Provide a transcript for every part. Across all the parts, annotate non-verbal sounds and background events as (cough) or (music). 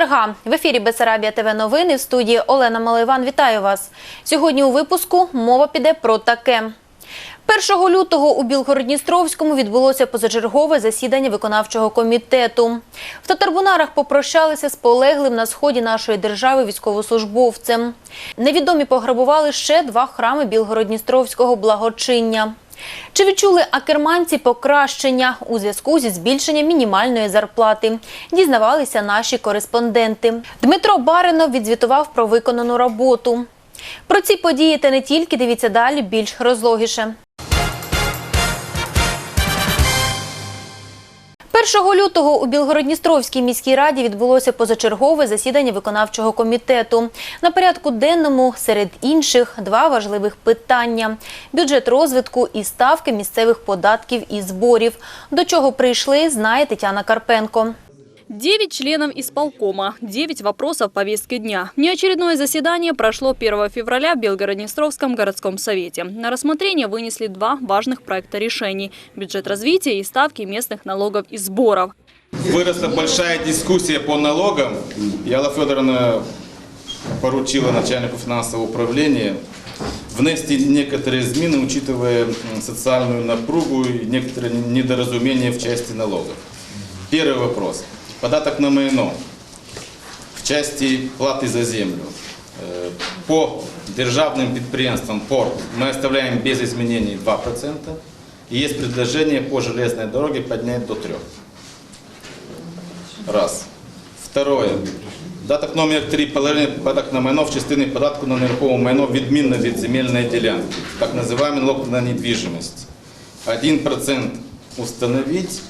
четверга в ефірі Бесарабія ТВ новини в студії Олена Малайван. Вітаю вас. Сьогодні у випуску мова піде про таке. 1 лютого у Білгородністровському відбулося позачергове засідання виконавчого комітету. В Татарбунарах попрощалися з полеглим на сході нашої держави військовослужбовцем. Невідомі пограбували ще два храми Білгородністровського благочиння. Чи відчули акерманці покращення у зв'язку зі збільшенням мінімальної зарплати? Дізнавалися наші кореспонденти. Дмитро Баринов відзвітував про виконану роботу. Про ці події та не тільки дивіться далі більш розлогіше. 1 лютого у Білгородністровській міській раді відбулося позачергове засідання виконавчого комітету. На порядку денному серед інших два важливих питання: бюджет розвитку і ставки місцевих податків і зборів. До чого прийшли, знає Тетяна Карпенко. Девять членов исполкома, девять вопросов повестки дня. Неочередное заседание прошло 1 февраля в Белгороднестровском городском совете. На рассмотрение вынесли два важных проекта решений – бюджет развития и ставки местных налогов и сборов. Выросла большая дискуссия по налогам. Яла Федоровна поручила начальнику финансового управления внести некоторые измены, учитывая социальную напругу и некоторые недоразумения в части налогов. Первый вопрос Податок на майно в части платы за землю. Э, По державным предприятиям порт мы оставляем без изменений 2%. И есть предложение по железной дороге поднять до 3%. Раз. Второе. Даток номер 3 положення податок на майно в частині податку на нерухоме майно відмінно від земельної ділянки. Так називаємо налог на недвижимость. 1% установить,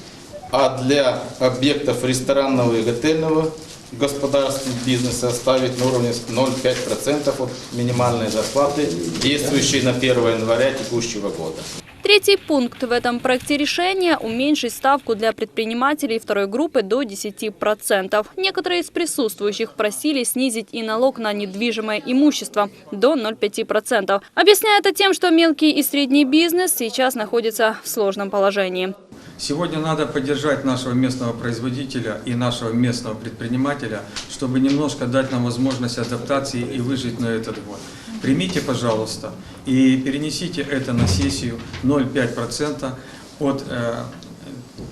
а для объектов ресторанного и готельного господарства бизнеса оставить на уровне 0,5% от минимальной зарплаты, действующей на 1 января текущего года. Третий пункт в этом проекте решения – уменьшить ставку для предпринимателей второй группы до 10%. Некоторые из присутствующих просили снизить и налог на недвижимое имущество до 0,5%. Объясняя это тем, что мелкий и средний бизнес сейчас находится в сложном положении. Сегодня надо поддержать нашего местного производителя и нашего местного предпринимателя, чтобы немножко дать нам возможность адаптации и выжить на этот год. Примите, пожалуйста, и перенесите это на сессию 0,5% от э,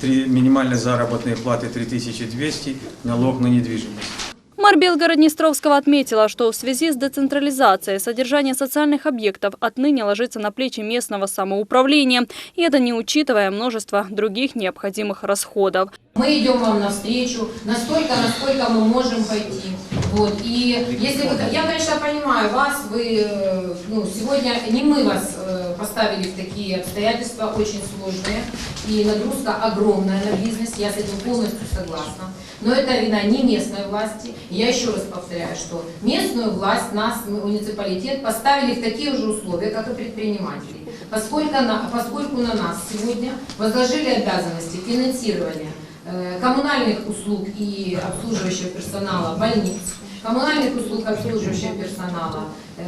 три- минимальной заработной платы 3200 налог на недвижимость. Мэр Белгород-Днестровского отметила, что в связи с децентрализацией содержание социальных объектов отныне ложится на плечи местного самоуправления, и это не учитывая множество других необходимых расходов. Мы идем вам навстречу настолько, насколько мы можем пойти. Вот. И если вы, я, конечно, понимаю вас, вы, э, ну, сегодня не мы вас э, поставили в такие обстоятельства очень сложные, и нагрузка огромная на бизнес, я с этим полностью согласна. Но это вина не местной власти. Я еще раз повторяю, что местную власть, нас, муниципалитет, поставили в такие же условия, как и предприниматели. Поскольку на, поскольку на нас сегодня возложили обязанности финансирования э, коммунальных услуг и обслуживающего персонала больниц, коммунальных услуг обслуживающего персонала, э,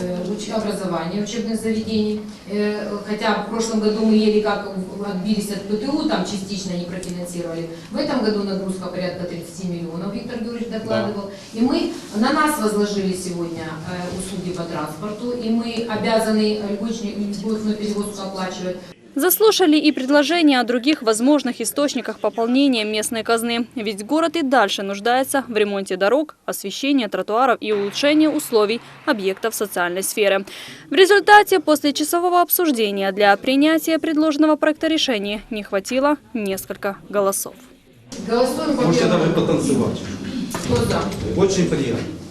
э, уч- образования учебных заведений. Э, Хотя в прошлом году мы еле как отбились от ПТУ, там частично не профинансировали. В этом году нагрузка порядка 30 миллионов, Виктор Георгиевич докладывал. И мы, на нас возложили сегодня э, услуги по транспорту, и мы обязаны льготную льготную перевозку оплачивать. Заслушали и предложения о других возможных источниках пополнения местной казны. Ведь город и дальше нуждается в ремонте дорог, освещении тротуаров и улучшении условий объектов социальной сферы. В результате, после часового обсуждения для принятия предложенного проекта решения не хватило несколько голосов. Голосуем по Можете даже потанцевать. Кто за? Очень приятно.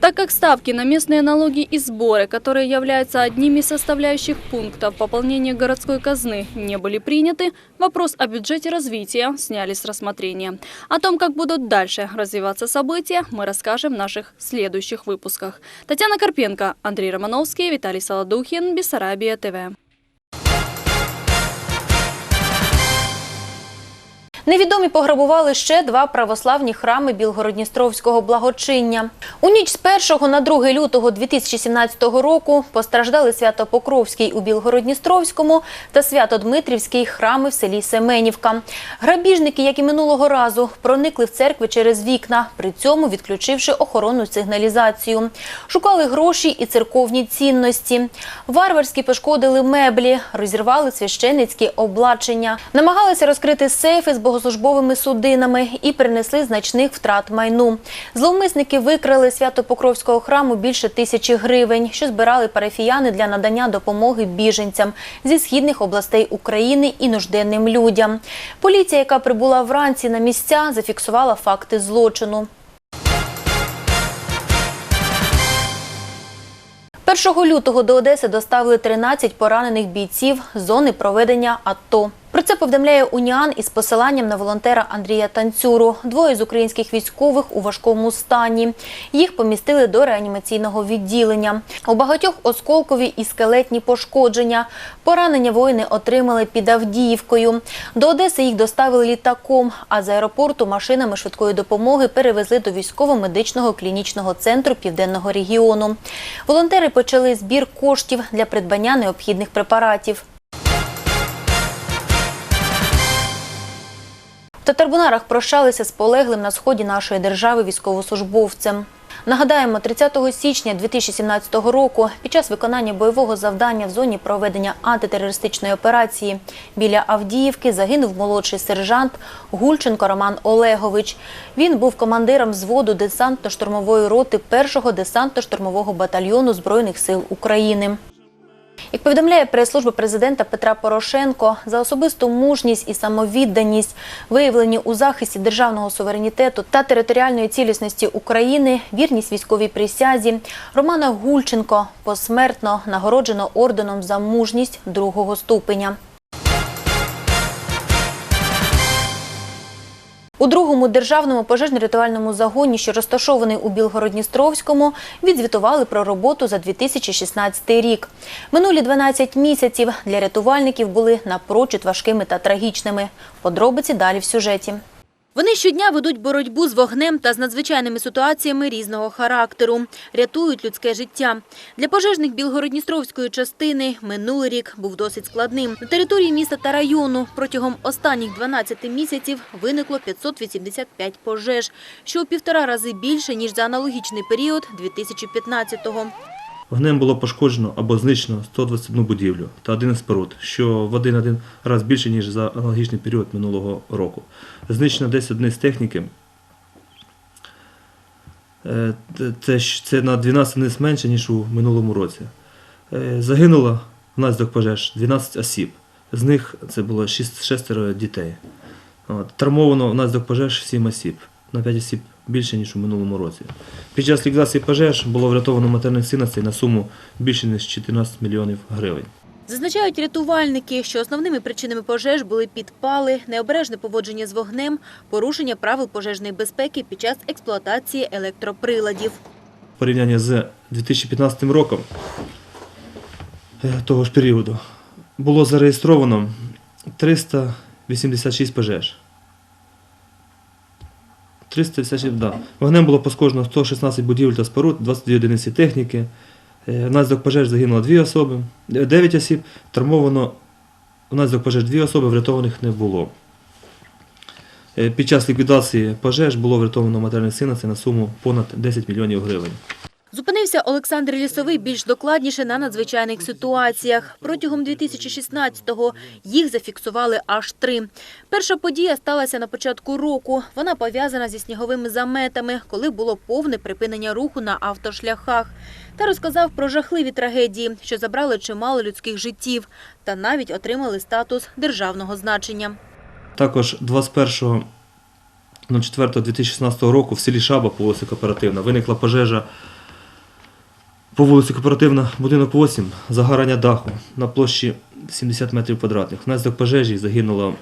Так как ставки на местные налоги и сборы, которые являются одними из составляющих пунктов пополнения городской казны, не были приняты, вопрос о бюджете развития сняли с рассмотрения. О том, как будут дальше развиваться события, мы расскажем в наших следующих выпусках. Татьяна Карпенко, Андрей Романовский, Виталий Солодухин, Бессарабия ТВ. Невідомі пограбували ще два православні храми Білгородністровського благочиння. У ніч з 1 на 2 лютого 2017 року постраждали Свято-Покровський у Білгородністровському та Свято-Дмитрівський храми в селі Семенівка. Грабіжники, як і минулого разу, проникли в церкви через вікна, при цьому відключивши охоронну сигналізацію. Шукали гроші і церковні цінності. Варварські пошкодили меблі, розірвали священицькі обладнання, намагалися розкрити сейфи з богослужбовими судинами і принесли значних втрат майну. Зловмисники викрали Свято-Покровського храму більше тисячі гривень, що збирали парафіяни для надання допомоги біженцям зі східних областей України і нужденним людям. Поліція, яка прибула вранці на місця, зафіксувала факти злочину. 1 лютого до Одеси доставили 13 поранених бійців з зони проведення АТО. Про це повідомляє Уніан із посиланням на волонтера Андрія Танцюру. Двоє з українських військових у важкому стані. Їх помістили до реанімаційного відділення. У багатьох осколкові і скелетні пошкодження. Поранення воїни отримали під Авдіївкою. До Одеси їх доставили літаком, а з аеропорту машинами швидкої допомоги перевезли до військово-медичного клінічного центру південного регіону. Волонтери почали збір коштів для придбання необхідних препаратів. Татарбунарах прощалися з полеглим на сході нашої держави військовослужбовцем. Нагадаємо, 30 січня 2017 року під час виконання бойового завдання в зоні проведення антитерористичної операції біля Авдіївки загинув молодший сержант Гульченко Роман Олегович. Він був командиром взводу десантно-штурмової роти 1-го десантно-штурмового батальйону Збройних сил України. Як повідомляє прес-служба президента Петра Порошенко, за особисту мужність і самовідданість, виявлені у захисті державного суверенітету та територіальної цілісності України, вірність військовій присязі, Романа Гульченко посмертно нагороджено орденом за мужність другого ступеня. У другому державному пожежно-рятувальному загоні, що розташований у Білгородністровському, відзвітували про роботу за 2016 рік. Минулі 12 місяців для рятувальників були напрочуд важкими та трагічними. Подробиці далі в сюжеті. Вони щодня ведуть боротьбу з вогнем та з надзвичайними ситуаціями різного характеру, рятують людське життя. Для пожежних Білгородністровської частини минулий рік був досить складним. На території міста та району протягом останніх 12 місяців виникло 585 пожеж, що у півтора рази більше, ніж за аналогічний період 2015-го. Вогнем було пошкоджено або знищено 121 будівлю та 11 споруд, що в один-один раз більше, ніж за аналогічний період минулого року. Знищено 10 одиниць техніки. Е, Це, це на 12 одиниць менше, ніж у минулому році. Е, Загинуло внаслідок пожеж 12 осіб. З них це було 6, шестеро дітей. От. Травмовано внаслідок пожеж 7 осіб. На 5 осіб більше, ніж у минулому році. Під час ліквідації пожеж було врятовано матеріальних цінностей на суму більше ніж 14 мільйонів гривень. Зазначають рятувальники, що основними причинами пожеж були підпали, необережне поводження з вогнем, порушення правил пожежної безпеки під час експлуатації електроприладів. В порівнянні з 2015 роком е, того ж періоду було зареєстровано 386 пожеж. 356, да. Вогнем було пошкоджено 116 будівель та споруд, 22 одиниці техніки. Е, Внаслідок пожеж загинуло 2 особи, 9 осіб, травмовано внаслідок пожеж 2 особи, врятованих не було. Е, Під час ліквідації пожеж було врятовано матеріальних цінностей на суму понад 10 мільйонів гривень. Зупинився Олександр Лісовий більш докладніше на надзвичайних ситуаціях. Протягом 2016-го їх зафіксували аж три. Перша подія сталася на початку року. Вона пов'язана зі сніговими заметами, коли було повне припинення руху на автошляхах. Та розказав про жахливі трагедії, що забрали чимало людських життів та навіть отримали статус державного значення. Також 21.04.2016 року в селі Шаба по вулиці Кооперативна виникла пожежа по вулиці Кооперативна, будинок 8, загорання даху на площі 70 метрів квадратних. Внаслідок пожежі загинуло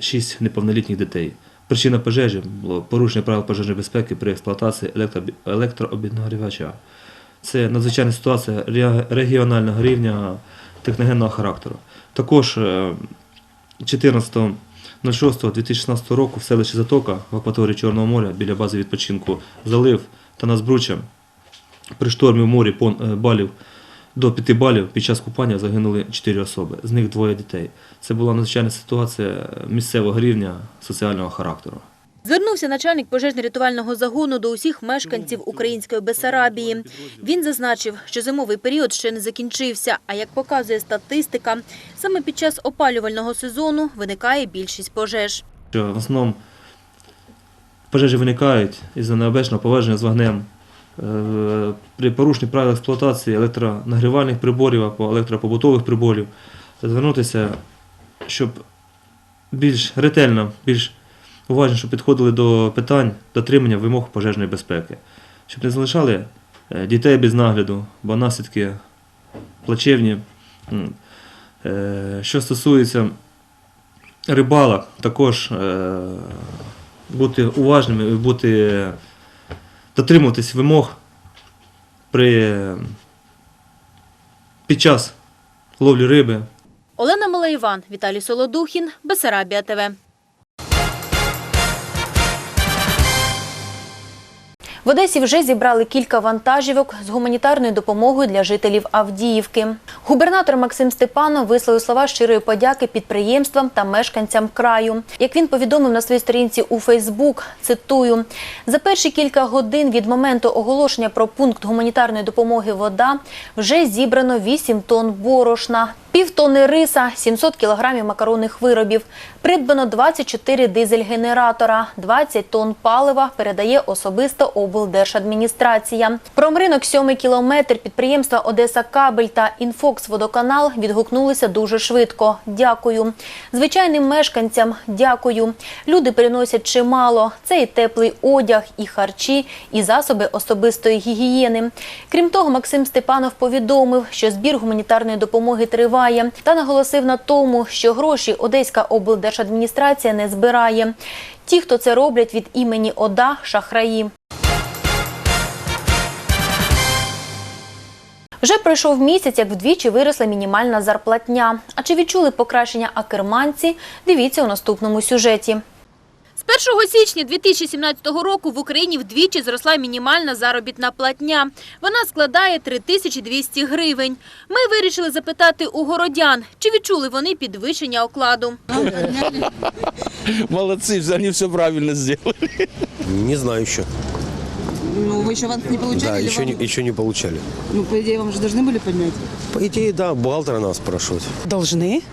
6 неповнолітніх дітей. Причина пожежі було порушення правил пожежної безпеки при експлуатації електро- електрообігрівача. Це надзвичайна ситуація регіонального рівня техногенного характеру. Також е, 14 06.2016 року в селищі Затока в акваторії Чорного моря біля бази відпочинку залив та назбруча при штормі в морі е, балів до 5 балів під час купання загинули 4 особи, з них двоє дітей. Це була надзвичайна ситуація місцевого рівня соціального характеру. Звернувся начальник пожежно-рятувального загону до усіх мешканців української Бесарабії. Він зазначив, що зимовий період ще не закінчився, а як показує статистика, саме під час опалювального сезону виникає більшість пожеж. В основному пожежі виникають із-за необачного поводження з вогнем, при порушенні правил експлуатації електронагрівальних приборів або електропобутових приборів. Звернутися, щоб більш ретельно, більш уважніше підходили до питань дотримання вимог пожежної безпеки, щоб не залишали е, дітей без нагляду, бо наслідки плачевні. Е, Що стосується рибалок, також е, бути уважними і бути, дотримуватись вимог при, під час ловлі риби. Олена Малаїван, Віталій Солодухін, Бесарабія ТВ. В Одесі вже зібрали кілька вантажівок з гуманітарною допомогою для жителів Авдіївки. Губернатор Максим Степанов висловив слова щирої подяки підприємствам та мешканцям краю. Як він повідомив на своїй сторінці у Фейсбук, цитую: за перші кілька годин від моменту оголошення про пункт гуманітарної допомоги вода вже зібрано 8 тонн борошна, півтони риса, 700 кілограмів макаронних виробів. Придбано 24 дизель-генератора, 20 тонн палива передає особисто облдержадміністрація. Промринок сьомий кілометр підприємства Одеса Кабель та Інфокс Водоканал відгукнулися дуже швидко. Дякую. Звичайним мешканцям дякую. Люди приносять чимало. Це і теплий одяг, і харчі, і засоби особистої гігієни. Крім того, Максим Степанов повідомив, що збір гуманітарної допомоги триває та наголосив на тому, що гроші Одеська облдержадміністрація не збирає. Ті, хто це роблять від імені ОДА, шахраї. Вже пройшов місяць, як вдвічі виросла мінімальна зарплатня. А чи відчули покращення акерманці? Дивіться у наступному сюжеті. З 1 січня 2017 року в Україні вдвічі зросла мінімальна заробітна платня. Вона складає 3200 гривень. Ми вирішили запитати у городян, чи відчули вони підвищення окладу. (laughs) Молодцы, они все правильно сделали. Не знаю еще. Ну, вы еще аванс не получали? Да, или еще вам- не, еще не получали. Ну, по идее, вам же должны были поднять? По идее, да, бухгалтера надо спрашивать. Должны,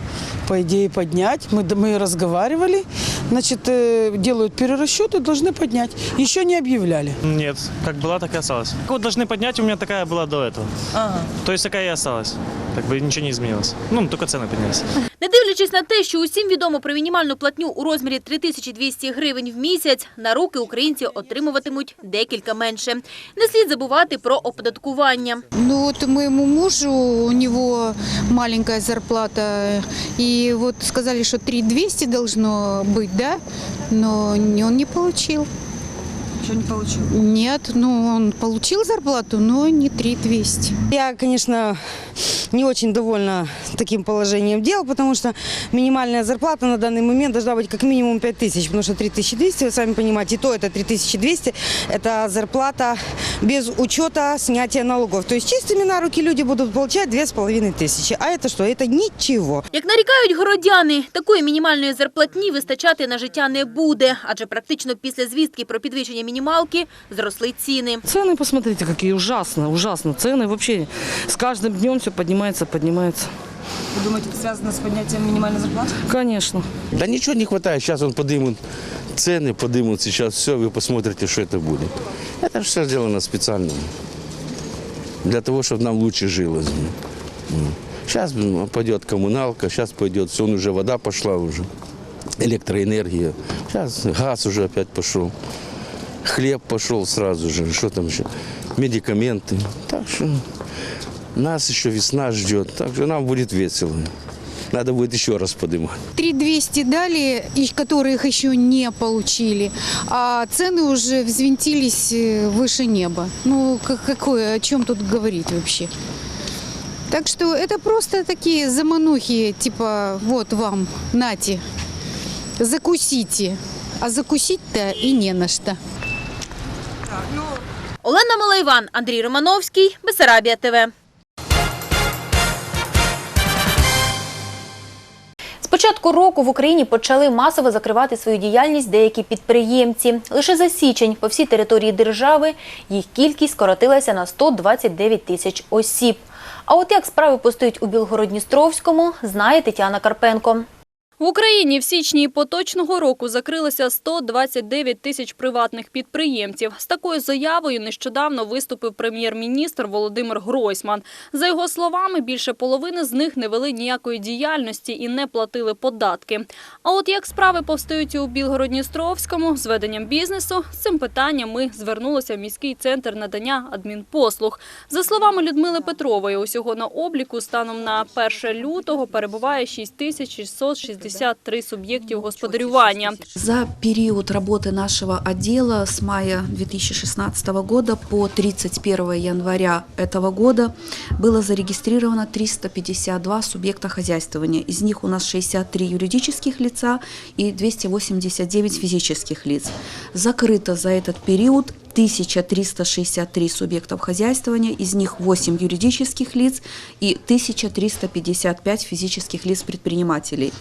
по идее, поднять. Мы, мы разговаривали, значит, э, делают перерасчеты, должны поднять. Еще не объявляли. Нет, как была, так и осталась. Вот должны поднять, у меня такая была до этого. Ага. То есть такая и осталась. Как бы ничего не изменилось. Ну, только цены поднялись. Не дивлячись на те, що усім відомо про мінімальну платню у розмірі 3200 гривень в місяць, на руки українці отримуватимуть декілька менше. Не слід забувати про оподаткування. Ну вот моему мужу, у него маленькая зарплата, и вот сказали, что 3200 должно быть, да, но он не получил. Еще не получил. Нет, ну он получил зарплату, но не 3200. Я, конечно, не очень довольна таким положением дел, потому что минимальная зарплата на данный момент должна быть как минимум 5 тысяч, потому что 3200, вы сами понимаете, и то это 3200, это зарплата без учета снятия налогов. То есть чистыми на руки люди будут получать 2500. А это что? Это ничего. Як нарікають городяни, такої мінімальної зарплатні вистачати на життя не буде, адже практично після звістки про підвищення мінімалки зросли ціни. Цены, посмотрите, какие ужасно, ужасно. Цены вообще с каждым днем все поднимается, поднимается. Вы думаете, это связано с поднятием минимальной зарплаты? Конечно. Да ничего не хватает. Сейчас он поднимут цены, поднимут сейчас все, вы посмотрите, что это будет. Это все сделано специально. Для того, чтобы нам лучше жилось. Сейчас пойдет коммуналка, сейчас пойдет все, уже вода пошла уже, электроэнергия. Сейчас газ уже опять пошел. Хлеб пошел сразу же, что там еще, медикаменты. Так что нас еще весна ждет, так что нам будет весело. Надо будет еще раз поднимать. 3200 дали, их еще не получили, а цены уже взвинтились э, выше неба. Ну, как- какое, о чем тут говорить вообще? Так что это просто такие заманухи, типа, вот вам, нате. закусите. А закусить-то и не на что. Олена Малайван, Андрій Романовський, Бесарабія ТВ. З початку року в Україні почали масово закривати свою діяльність деякі підприємці. Лише за січень по всій території держави їх кількість скоротилася на 129 тисяч осіб. А от як справи постають у Білгород-Дністровському, знає Тетяна Карпенко. В Україні в січні поточного року закрилося 129 тисяч приватних підприємців. З такою заявою нещодавно виступив прем'єр-міністр Володимир Гройсман. За його словами, більше половини з них не вели ніякої діяльності і не платили податки. А от як справи повстають у Білгород-Дністровському з веденням бізнесу, з цим питанням ми звернулися в міський центр надання адмінпослуг. За словами Людмили Петрової, усього на обліку станом на 1 лютого перебуває 6663 суб'єктів господарювання. За период работы нашего отдела с мая 2016 года по 31 января этого года было зарегистрировано 352 субъекта хозяйствования. Из них у нас 63 юридических лица и 289 физических лиц. Закрыто за этот период 1363 субъектов хозяйствования, из них 8 юридических лиц и 1355 физических лиц-предпринимателей.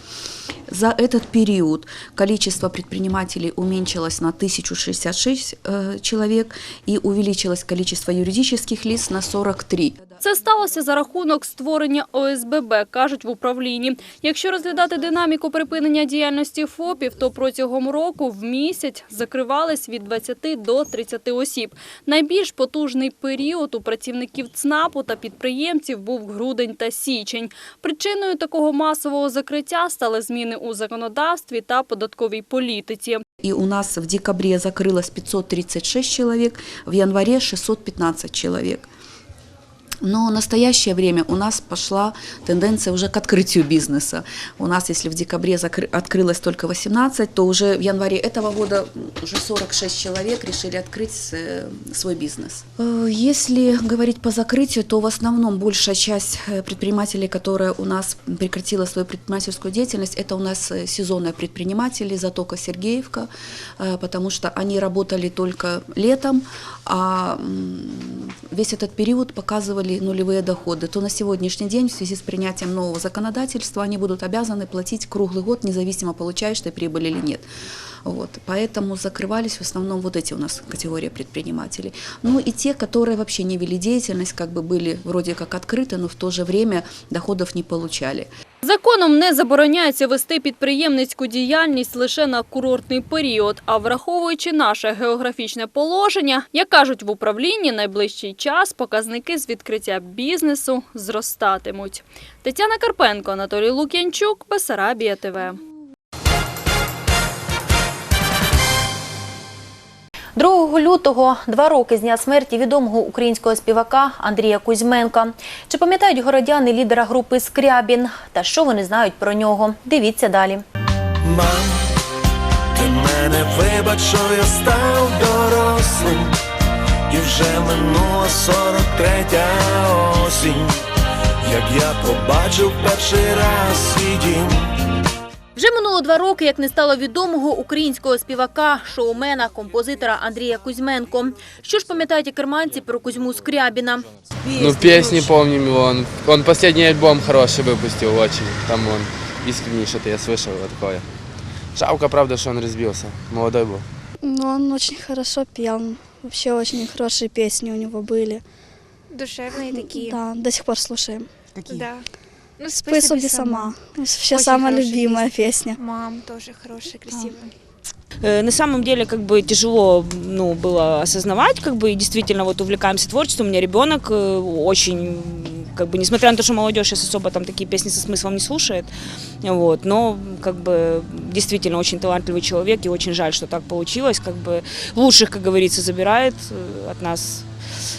За этот период количество предпринимателей уменьшилось на 1066 э, человек и увеличилось количество юридических лиц на 43. Це сталося за рахунок створення ОСББ, кажуть в управлінні. Якщо розглядати динаміку припинення діяльності ФОПів, то протягом року в місяць закривались від 20 до 30 осіб. Найбільш потужний період у працівників ЦНАПу та підприємців був грудень та січень. Причиною такого масового закриття стали зміни у законодавстві та податковій політиці. И у нас в декабре закрылось 536 человек, в январе 615 человек. Но в настоящее время у нас пошла тенденция уже к открытию бизнеса. У нас, если в декабре закры- открылось только 18, то уже в январе этого года уже 46 человек решили открыть э, свой бизнес. Э, Если говорить по закрытию, то в основном большая часть э, предпринимателей, которая у нас прекратила свою предпринимательскую деятельность, это у нас сезонные предприниматели, Затока Сергеевка, потому что они работали только летом, а весь этот период показывали нулевые доходы, то на сегодняшний день в связи с принятием нового законодательства они будут обязаны платить круглый год, независимо получаешь ты прибыль или нет. Вот. Поэтому закрывались в основном вот эти у нас категории предпринимателей. Ну и те, которые вообще не вели деятельность, как бы были вроде как открыты, но в то же время доходов не получали. Законом не забороняється вести підприємницьку діяльність лише на курортний період, а враховуючи наше географічне положення, як кажуть в управлінні, найближчий час показники з відкриття бізнесу зростатимуть. Тетяна Карпенко, Анатолій Лук'янчук, Бесарабія ТВ. 2 лютого, два роки з дня смерті відомого українського співака Андрія Кузьменка. Чи пам'ятають городяни лідера групи Скрябін? Та що вони знають про нього? Дивіться далі. Мам, ти мене вибач, що я став дорослим, і вже минула сорок третя осінь, як я побачив перший раз свій дім. Вже минуло два роки, як не стало відомого українського співака, шоумена, композитора Андрія Кузьменко. Що ж пам'ятають і керманці про Кузьму Скрябіна? Ну, песни помним его. Он, он последний альбом хороший выпустил очень. Там он искренне что-то я слышал его такое. Жалко, правда, что он разбился. Молодой был. Ну, он очень хорошо пел. Вообще очень хорошие песни у него были. Душевные такие. Да, до сих пор слушаем. Да. Ну, Спой себе сама. Вообще самая любимая песня. Мам тоже хорошая, красивая. Э, На самом деле, как бы тяжело, ну, было осознавать, как бы, и действительно, вот увлекаемся творчеством. У меня ребенок э, очень, как бы, несмотря на то, что молодежь сейчас особо там такие песни со смыслом не слушает, вот, но, как бы, действительно, очень талантливый человек, и очень жаль, что так получилось, как бы, лучших, как говорится, забирает э, от нас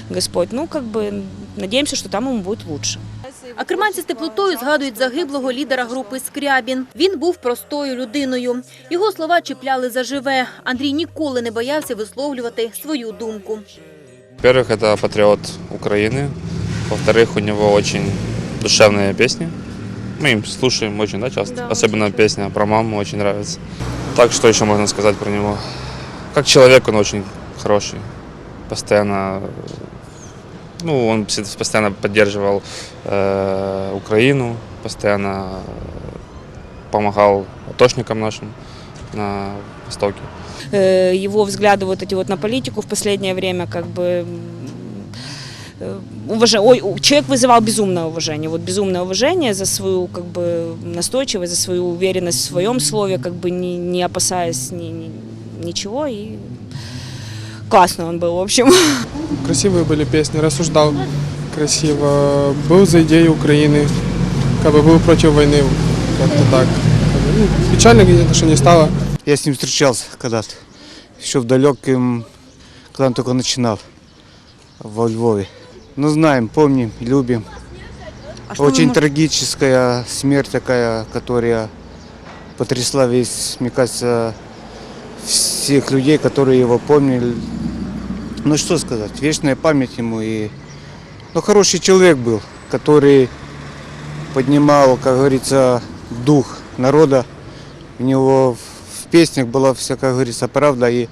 Господь. Ну, как бы, надеемся, что там ему будет лучше. А керманці з теплотою згадують загиблого лідера групи Скрябін. Він був простою людиною. Його слова чіпляли заживе. Андрій ніколи не боявся висловлювати свою думку. Во-первых, это патриот Украины. Во-вторых, у него очень душевные песни. Мы им слушаем очень, да, часто? Да, Особенно песня про маму очень нравится. Так, что еще можно сказать про него? Как человек он очень хороший. Постоянно, ну, он всегда- постоянно поддерживал Э, Украину, постоянно помогал атошникам нашим на Востоке. Э, Его взгляды вот эти вот на политику в последнее время как бы э, уважа- Ой, человек вызывал безумное уважение, вот безумное уважение за свою как бы настойчивость, за свою уверенность в своем слове, как бы не, не опасаясь ни, ни- ничего и классно он был, в общем. Красивые были песни, рассуждал красиво, был за идею Украины, как бы был против войны, как-то так. Ну, печально, конечно, что не стало. Я с ним встречался когда-то, еще в далеком, когда он только начинал во Львове. Ну, знаем, помним, любим. вы Очень можете- трагическая смерть такая, которая потрясла весь, мне кажется, всех людей, которые его помнили. Ну, что сказать, вечная память ему. И... Ну, хороший человек был, который поднимал, как говорится, дух народа. У него в песнях была вся, как говорится, правда и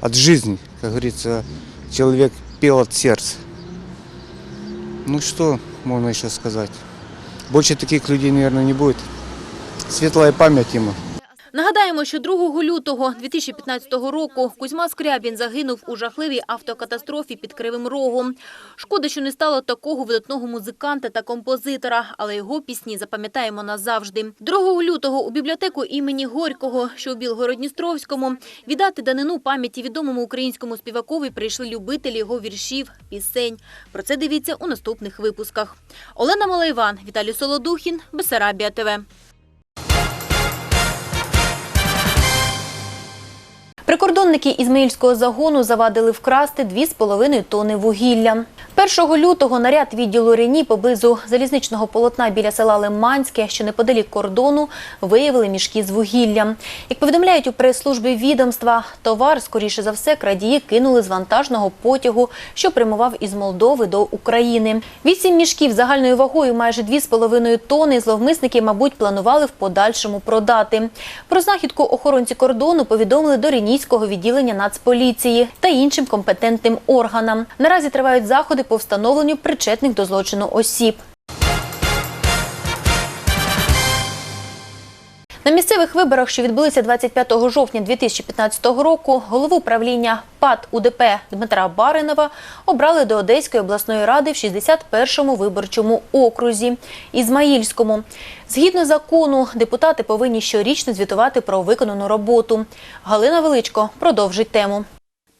от жизни, как говорится, человек пел от сердца. Ну что можно еще сказать? Больше таких людей, наверное, не будет. Светлая память ему. Нагадаємо, що 2 лютого 2015 року Кузьма Скрябін загинув у жахливій автокатастрофі під Кривим Рогом. Шкода, що не стало такого видатного музиканта та композитора, але його пісні запам'ятаємо назавжди. 2 лютого у бібліотеку імені Горького, що у Білгородністровському, віддати данину пам'яті відомому українському співакові прийшли любителі його віршів, пісень. Про це дивіться у наступних випусках. Олена Малайван, Віталій Солодухін, Бесарабія ТВ. Прикордонники Ізмаїльського загону завадили вкрасти 2,5 тони вугілля. 1 лютого наряд відділу Рені поблизу залізничного полотна біля села Лиманське, що неподалік кордону, виявили мішки з вугіллям. Як повідомляють у прес-службі відомства, товар, скоріше за все, крадії кинули з вантажного потягу, що прямував із Молдови до України. Вісім мішків загальною вагою майже 2,5 тони зловмисники, мабуть, планували в подальшому продати. Про знахідку охоронці кордону повідомили до Ренійського відділення Нацполіції та іншим компетентним органам. Наразі тривають заходи по встановленню причетних до злочину осіб. На місцевих виборах, що відбулися 25 жовтня 2015 року, голову правління ПАД УДП Дмитра Баринова обрали до Одеської обласної ради в 61-му виборчому окрузі Ізмаїльському. Згідно закону, депутати повинні щорічно звітувати про виконану роботу. Галина Величко продовжить тему.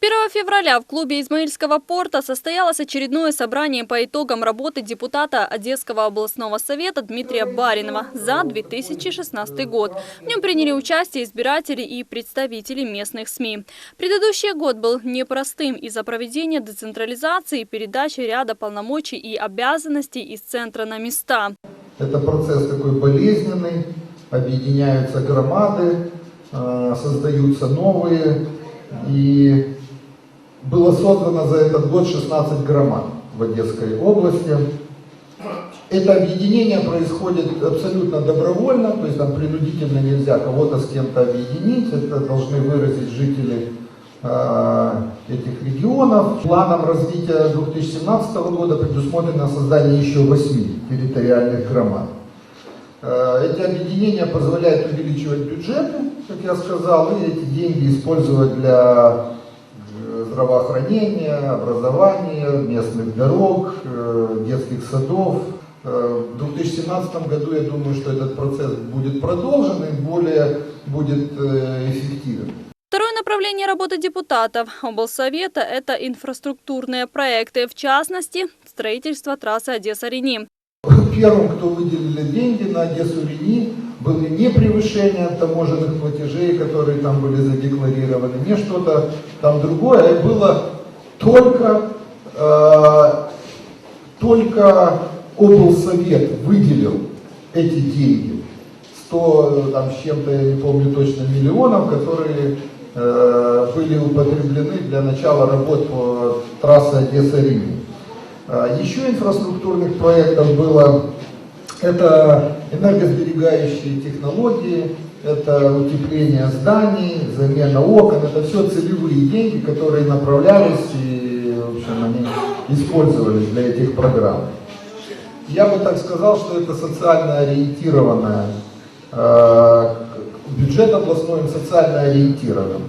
1 февраля в клубе Измаильского порта состоялось очередное собрание по итогам работы депутата Одесского областного совета Дмитрия Баринова за 2016 год. В нем приняли участие избиратели и представители местных СМИ. Предыдущий год был непростым из-за проведения децентрализации и передачи ряда полномочий и обязанностей из центра на места. Это процесс такой болезненный, объединяются громады, э, создаются новые. И было создано за этот год 16 громад в Одесской области. Это объединение происходит абсолютно добровольно, то есть там принудительно нельзя кого-то с кем-то объединить, это должны выразить жители э, этих регионов. Планом развития 2017 года предусмотрено создание еще 8 территориальных громад. Э, Эти объединения позволяют увеличивать бюджеты, как я сказал, и эти деньги использовать для здравоохранения, образования, местных дорог, э, детских садов. Э, В 2017 году я думаю, что этот процесс будет продолжен и более будет э, эффективен. Второе направление работы депутатов облсовета – это инфраструктурные проекты, в частности, строительство трассы Одесса-Рени. Первым, кто выделили деньги на Одессу Рени, было не превышение таможенных платежей, которые там были задекларированы, не что-то там другое, а было только, э, только облсовет выделил эти деньги. 100 там, с чем-то, я не помню точно, миллионов, которые э, были употреблены для начала работ по трассе Одесса-Рени. А, Еще инфраструктурных проектов было, это энергосберегающие технологии, это утепление зданий, замена окон, это все целевые деньги, которые направлялись и, в общем, они использовались для этих программ. Я бы так сказал, что это социально ориентированная, э, бюджет областной социально ориентирован.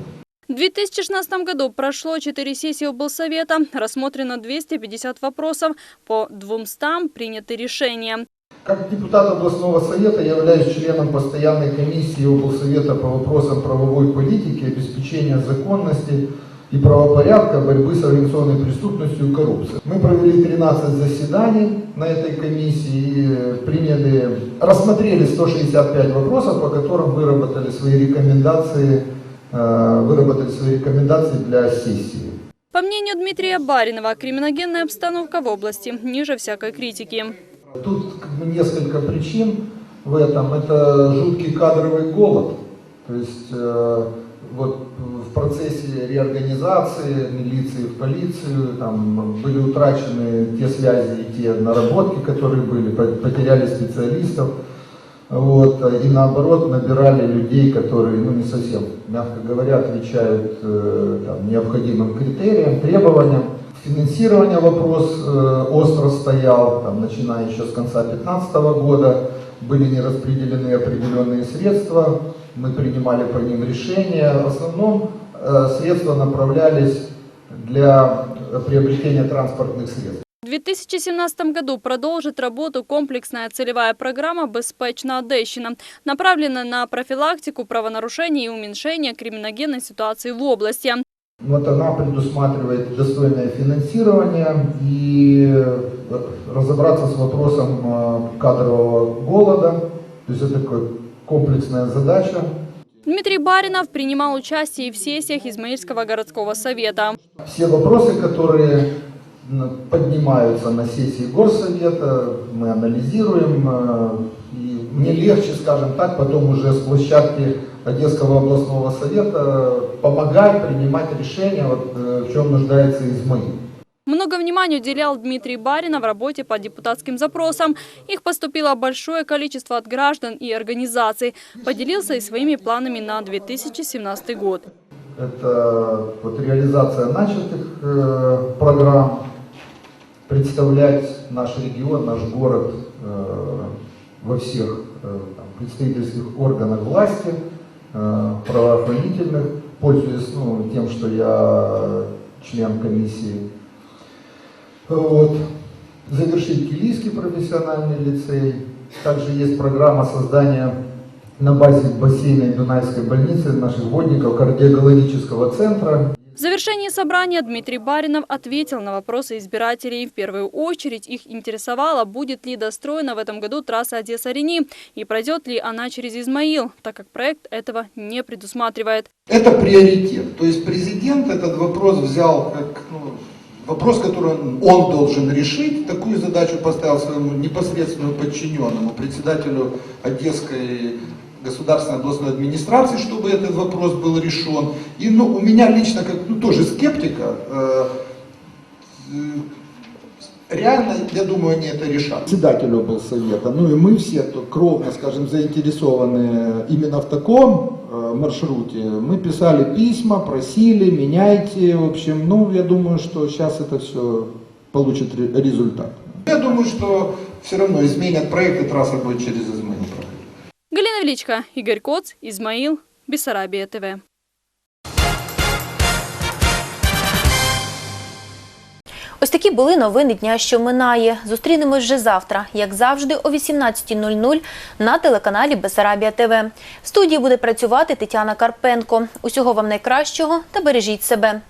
В 2016 году прошло 4 сессии облсовета, рассмотрено 250 вопросов, по 200 приняты решения. Как депутат областного совета я являюсь членом постоянной комиссии облсовета по вопросам правовой политики, обеспечения законности и правопорядка, борьбы с организованной преступностью и коррупцией. Мы провели 13 заседаний на этой комиссии и приняли, рассмотрели 165 вопросов, по которым выработали свои рекомендации, э, выработали свои рекомендации для сессии. По мнению Дмитрия Баринова, криминогенная обстановка в области ниже всякой критики. Тут несколько причин в этом. Это жуткий кадровый голод. То есть э, вот в процессе реорганизации милиции в полицию там были утрачены те связи и те наработки, которые были, по- потеряли специалистов. Вот, и наоборот набирали людей, которые ну, не совсем, мягко говоря, отвечают э, там, необходимым критериям, требованиям. Финансирование вопрос э, остро стоял, там, начиная еще с конца 2015 года, были не распределены определенные средства, мы принимали по ним решения. В основном э, средства направлялись для приобретения транспортных средств. В 2017 году продолжит работу комплексная целевая программа «Безпечна Одещина», направленная на профилактику правонарушений и уменьшение криминогенной ситуации в области. Вот она предусматривает достойное финансирование и э, разобраться с вопросом э, кадрового голода. То есть это такая комплексная задача. Дмитрий Баринов принимал участие и в сессиях Измаильского городского совета. Все вопросы, которые поднимаются на сессии горсовета, мы анализируем. э, И мне легче, скажем так, потом уже с площадки Одесского областного совета помогать принимать решения, вот, э, в чем нуждается Измаил. Много внимания уделял Дмитрий Баринов работе по депутатским запросам. Их поступило большое количество от граждан и организаций. Поделился и своими планами на 2017 год. Это вот реализация начатых э, программ, представлять наш регион, наш город э, во всех э, там, представительских органах власти, правоохранительных, пользуясь ну, тем, что я член комиссии. Вот. Завершить Килийский профессиональный лицей. Также есть программа создания на базе бассейна и Дунайской больницы наших водников кардиологического центра. В завершении собрания Дмитрий Баринов ответил на вопросы избирателей. В первую очередь их интересовало, будет ли достроена в этом году трасса Одесса-Рени и пройдет ли она через Измаил, так как проект этого не предусматривает. Это приоритет. То есть президент этот вопрос взял как ну, вопрос, который он, должен решить. Такую задачу поставил своему непосредственному подчиненному, председателю Одесской государственной областной администрации, чтобы этот вопрос был решен. И ну, у меня лично, как ну, тоже скептика, э, э, реально, я думаю, они это решат. Председатель облсовета, ну и мы все то кровно, скажем, заинтересованы именно в таком э, маршруте. Мы писали письма, просили, меняйте, в общем, ну, я думаю, что сейчас это все получит ре- результат. Я думаю, что все равно изменят проект, и трасса будет через. Галина Величко, Игорь Коц, Измаил, Бессарабия ТВ. Ось такі були новини дня, що минає. Зустрінемось вже завтра, як завжди, о 18.00 на телеканалі Бесарабія ТВ. В студії буде працювати Тетяна Карпенко. Усього вам найкращого та бережіть себе.